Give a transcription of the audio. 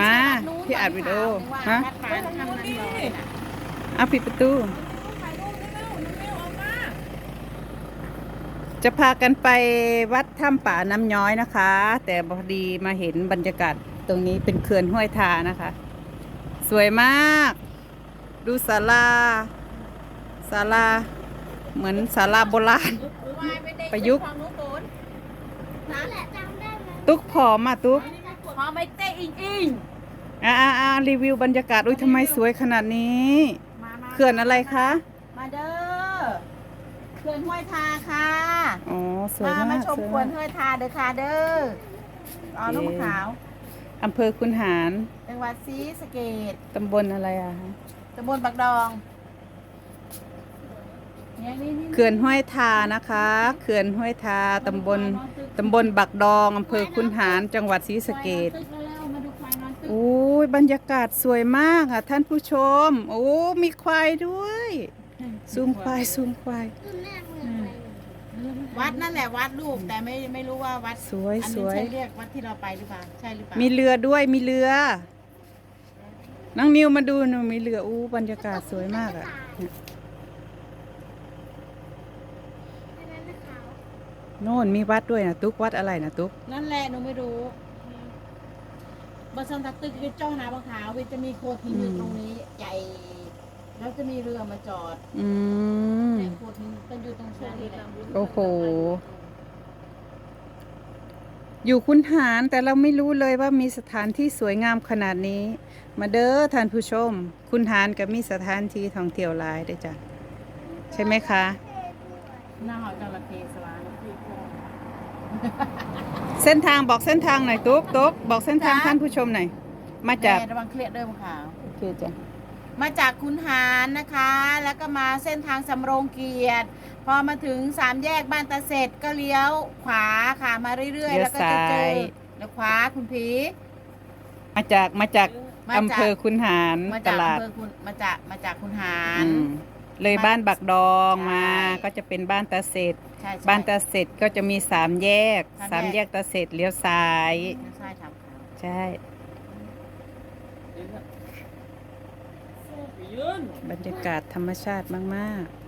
มาพี่อัดวิดีโอฮะวัดป่าทำน้ำย้อยน่ะเอาปิดประตู จะพากันไปวัดถ้ำป่าน้ำย้อยนะคะ แต่พอดีมาเห็นบรรยากาศตรงนี้เป็นเขื่อนห้วยทานะคะ สวยมาก ดูศาลาศาลาเหมือนศาลาโบราณ ประยุกต์นั่นแหละจำได้ไหมตุ๊กผอมอะตุ๊กพ อไม่เต้อิงอิงอ่าอ่ารีวิวบรรยากาศอุ้ยทำไมสวยขนาดนี้มามาเขื่อนอะไรคะ มาเด้อเขื่อนห้วยทาค่ะอ๋อสวยมามากมาชมสวยเขื่อมานกห้วยทาเด้อค่ะเด้ออ๋อลูกมะขาวอำเภอคุนหารจังหวัดศรีสะเกษตำบลอะไรอะคะตำบลบักดองเนี่ยนี่นี่ เขื่อนห้วยทานะคะเขื่อนห้วยทาตำบลตำบลบักดองอำเภอคุนหารจังหวัดศรีสะเกษตึกแล้วๆ มาดูควายนอนตึกโอ้ยบรรยากาศสวยมากค่ะ ท่านผู้ชม โอ้มีควายด้วยซูมควายซูมควายวัดนั่นแหละวัดลูกแต่ไม่ไม่รู้ว่าวัดสวยอันสนี้วย ใช่เรียกวัดที่เราไปหรือเปล่าใช่หรือเปล่ามีเรือด้วยมีเรือน้องนิวมาดูหนูมีเรืออู้บรรยากาศสวยมากอะเนี่ยโน่นมีวัดด้วยนะตุ๊กวัดอะไรนะตุ๊กนั่นแหละหนูไม่รู้ บนสันตักตึกวิทย์จ้องนาบางขาววิทย์จะมีโคทินอยู่ตรงนี้ใหญ่แล้วจะมีเรือมาจอดอืม แต่โคทินก็อยู่ตรงชั้นนี้แหละโอ้โห อยู่คุณหารแต่เราไม่รู้เลยว่ามีสถานที่สวยงามขนาดนี้ มาเด้อท่านผู้ชม คุณหารก็มีสถานที่ท่องเที่ยวหลายเด้อจ้ะใช่ไหมคะ หน้าหอจระเข้สว่าง เส้นทางบอกเส้นทางหน่อยตุ๊กตุ๊กบอกเส้นทางจ๊ะ ท่านผู้ชมหน่อยมาจากแม่ระวังเครียดเดิมขาวโอเคจ้ะมาจากคุณหารนะคะ แล้วก็มาเส้นทางสำโรงเกียรติ พอมาถึงสามแยกบ้านตาเสร็จก็เลี้ยวขวาค่ะมาเรื่อยๆแล้วก็จะเจอแล้วขวาคุณผีมาจากมาจากมาจากอำเภอคุณหารมาตจากลาดอำเภอคุณมาจากมาจากคุณหาร อืม เลยบ้านบักดองมาใช่ก็จะเป็นบ้านตาเสร็จ ใช่ใช่บ้านตาเสร็จก็จะมีสามแยกสาสามมแยแยกกตาเสร็จเลี้ยวซ้าย ใช่ทำขาวใช่ บรรยากาศธรรมชาติมาก ๆ